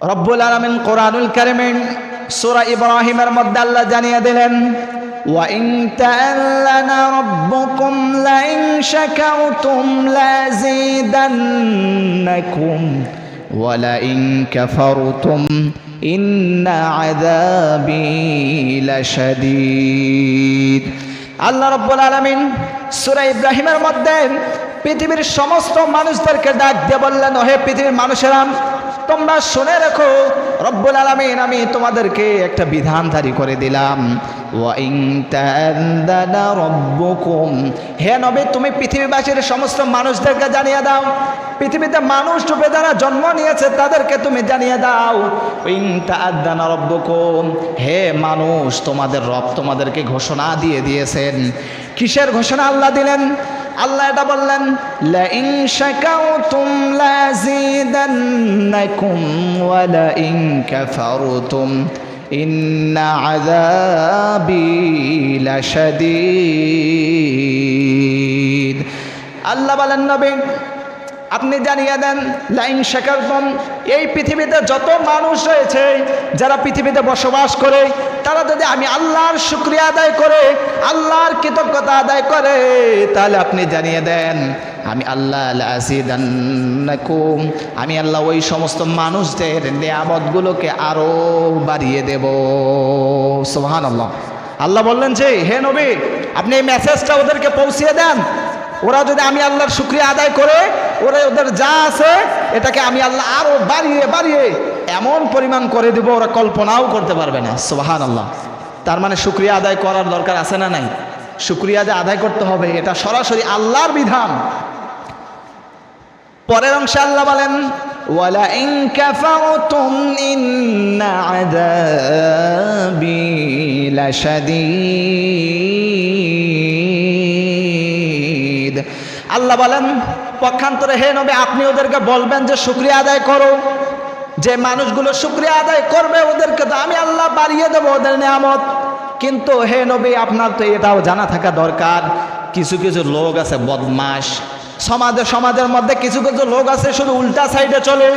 রব্বুল আলমিন কোরআনুল কারিমিন সুরা ইব্রাহিমের মধ্যে আল্লাহ জানিয়ে দিলেন وإن تأذن ربكم لئن شكرتم لازيدنكم ولئن كفرتم إن عذابي لشديد আল্লাহ রব্বুল আলমিন সুরা ইব্রাহিমের মধ্যে পৃথিবীর সমস্ত মানুষদেরকে ডাক দিয়ে বললেন হে পৃথিবীর মানুষেরা তোমরা শুনে রেখো, রব্বুল আলমিন, আমি তোমাদেরকে একটা বিধান জারি করে দিলাম। হে নবী, তুমি পৃথিবীবাসীর সমস্ত মানুষদেরকে জানিয়ে দাও। পৃথিবীতে মানুষ রূপে যারা জন্ম নিয়েছে, তাদেরকে তুমি জানিয়ে দাও। তাআযানা রব্বুকুম। হে মানুষ, তোমাদের রব তোমাদেরকে ঘোষণা দিয়ে দিয়েছেন। কিসের ঘোষণা আল্লাহ দিলেন? আল্লাহ এটা বললেন, লাইন শাকাউতুম লাযিদান্নাকুম ওয়া লাইন কাফারতুম, ইন্না আযাবি লাশাদীদ। আল্লাহ বলেন, নবী, আপনি জানিয়ে দেন, লাইন শেখারতম এই পৃথিবীতে যত মানুষ রয়েছে, যারা পৃথিবীতে বসবাস করে তারা যদি আমি আল্লাহর শুক্রিয়া আদায় করে, আল্লাহর কৃতজ্ঞতা আদায় করে, তাহলে আপনি জানিয়ে দেন, আমি আল্লাহ আমি আল্লাহ ওই সমস্ত মানুষদের নিয়ামতগুলোকে আরও বাড়িয়ে দেব। সোহান আল্লাহ আল্লাহ বললেন যে, হে নবী, আপনি এই মেসেজটা ওদেরকে পৌঁছিয়ে দেন। ওরা যদি আমি আল্লাহর শুক্রিয়া আদায় করে ওরা ওদের যা আছে, এটাকে আমি আল্লাহ আরও বাড়িয়ে বাড়িয়ে এমন পরিমাণ করে দিব, ওরা কল্পনাও করতে পারবে না। সোহান আল্লাহ তার মানে শুক্রিয়া আদায় করার দরকার আছে না নাই? শুক্রিয়া যে আদায় করতে হবে, এটা সরাসরি আল্লাহর বিধান। পরের অংশে আল্লাহ বলেন লাশাদীদ। আল্লাহ বলেন, পক্ষান্তরে হে নবী, আপনি ওদেরকে বলবেন যে শুক্রিয়া আদায় করো। যে মানুষগুলো শুক্রিয়া আদায় করবে, ওদেরকে তো আমি আল্লাহ বাড়িয়ে দেবো ওদের নিয়ামত। কিন্তু হে নবী, আপনার তো এটাও জানা থাকা দরকার। কিছু কিছু লোক আছে বদমাস সমাজে, সমাজের মধ্যে কিছু কিছু লোক আছে শুধু উল্টা সাইডে চলে।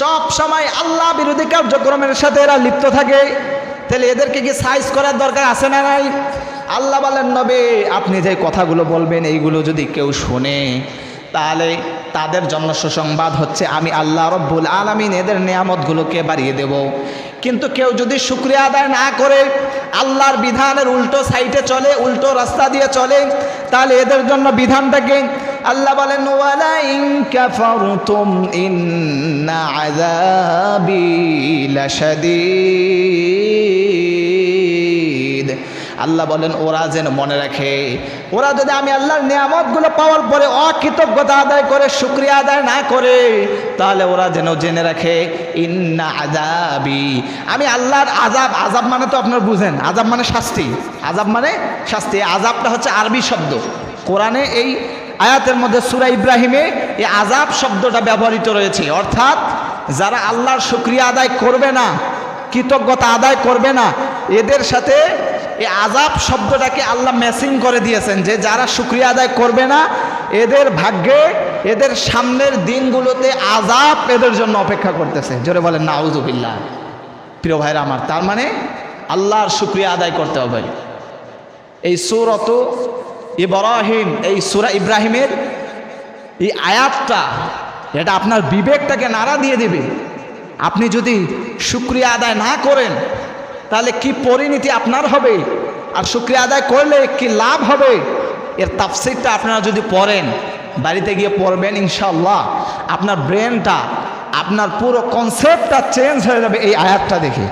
সব সময় আল্লাহ বিরোধী কার্যক্রমের সাথে এরা লিপ্ত থাকে। তাহলে এদেরকে কি সাইজ করার দরকার আছে না নাই? আল্লাহ বলেন, নবে, আপনি যে কথাগুলো বলবেন, এইগুলো যদি কেউ শোনে, তাহলে তাদের জন্য সুসংবাদ হচ্ছে, আমি আল্লাহ রব্বুল আলমিন এদের নিয়ামতগুলোকে বাড়িয়ে দেব। কিন্তু কেউ যদি শুক্রিয়া আদায় না করে, আল্লাহর বিধানের উল্টো সাইডে চলে, উল্টো রাস্তা দিয়ে চলে, তাহলে এদের জন্য বিধানটাকে আল্লাহ বলেন ইন্না আল্লাহ বলেন, ওরা যেন মনে রাখে। ওরা যদি আমি আল্লাহর নিয়ামতগুলো পাওয়ার পরে অকৃতজ্ঞতা আদায় করে, শুক্রিয়া আদায় না করে, তাহলে ওরা যেন জেনে রাখে, ইন্না আজাবি আমি আল্লাহর আজাব আজাব মানে তো আপনার বুঝেন আজাব মানে শাস্তি। আজাব মানে শাস্তি। আজাবটা হচ্ছে আরবি শব্দ। কোরআনে এই আয়াতের মধ্যে সুরা ইব্রাহিমে এই আজাব শব্দটা ব্যবহৃত রয়েছে। অর্থাৎ যারা আল্লাহর শুক্রিয়া আদায় করবে না, কৃতজ্ঞতা আদায় করবে না, এদের সাথে এই আজাব শব্দটাকে আল্লাহ ম্যাচিং করে দিয়েছেন যে যারা শুক্রিয়া আদায় করবে না, এদের ভাগ্যে, এদের সামনের দিনগুলোতে আজাব এদের জন্য অপেক্ষা করতেছে। জোরে বলেন না আউজুবিল্লাহ প্রিয় ভাইরা আমার, তার মানে আল্লাহর শুক্রিয়া আদায় করতে হবে। এই সুরত ইব্রাহিম, এই সুরা ইব্রাহিমের এই আয়াতটা, এটা আপনার বিবেকটাকে নাড়া দিয়ে দেবে। আপনি যদি শুক্রিয়া আদায় না করেন তাহলে কি পরিণতি আপনার হবে? আর শুক্রিয়া আদায় করলে কি লাভ হবে? এর তাফসিরটা আপনারা যদি পড়েন, বাড়িতে গিয়ে পড়বেন ইনশাল্লাহ আপনার ব্রেনটা আপনার পুরো কনসেপ্টটা চেঞ্জ হয়ে যাবে এই আয়াতটা দেখে।